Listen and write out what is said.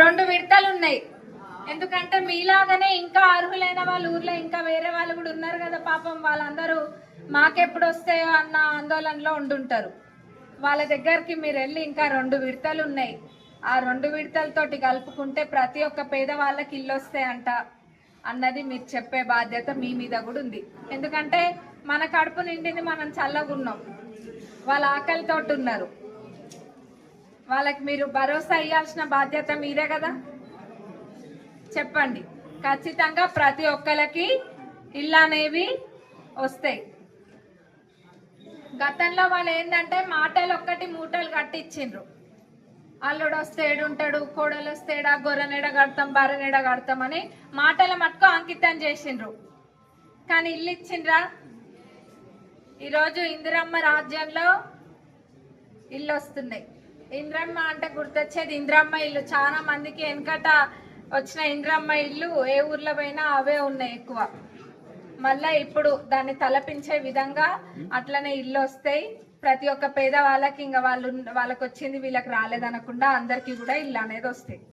రెండు విడతలు ఉన్నాయి ఎందుకంటే మీలాగానే ఇంకా అర్హులైన వాళ్ళు ఊర్లో ఇంకా వేరే వాళ్ళు కూడా ఉన్నారు కదా పాపం. వాళ్ళందరూ మాకెప్పుడు వస్తాయో అన్న ఆందోళనలో ఉండుంటారు. వాళ్ళ దగ్గరికి మీరు వెళ్ళి ఇంకా రెండు విడతలు ఉన్నాయి ఆ రెండు విడతలతోటి కలుపుకుంటే ప్రతి ఒక్క పేదవాళ్ళకి ఇల్లు వస్తాయంట అన్నది మీరు చెప్పే బాధ్యత మీ మీద కూడా ఉంది. ఎందుకంటే మన కడుపు నిండింది మనం చల్లగున్నాం. వాళ్ళ ఆకలితోటి ఉన్నారు. వాళ్ళకి మీరు భరోసా ఇవ్వాల్సిన బాధ్యత మీరే కదా? చెప్పండి. ఖచ్చితంగా ప్రతి ఒక్కరికి ఇల్లు అనేవి వస్తాయి. గతంలో వాళ్ళు ఏంటంటే మాటలు ఒక్కటి మూటలు కట్టించిండ్రు అల్లుడు వస్తే ఏడుంటాడు కోడలు వస్తే ఏడా గొర్రెనెడ కడతాం బర్రెనెడ కడతాం అని మాటల మట్టుకు అంకితం చేసిండ్రు. కానీ ఇల్లు ఇచ్చిండ్రా? ఈరోజు ఇందిరమ్మ రాజ్యంలో ఇల్లు వస్తున్నాయి. ఇంద్రమ్మ అంటే గుర్తొచ్చేది. ఇంద్రమ్మ ఇల్లు చాలా మందికి వెనకట వచ్చిన ఇంద్రమ్మ ఇల్లు ఏ ఊర్లో పోయినా అవే ఉన్నాయి ఎక్కువ. మళ్ళా ఇప్పుడు దాన్ని తలపించే విధంగా అట్లనే ఇల్లు వస్తాయి. ప్రతి ఒక్క పేద వాళ్ళకి ఇంకా వాళ్ళు వాళ్ళకి వచ్చింది వీళ్ళకి రాలేదనకుండా అందరికీ కూడా ఇల్లు అనేది వస్తాయి.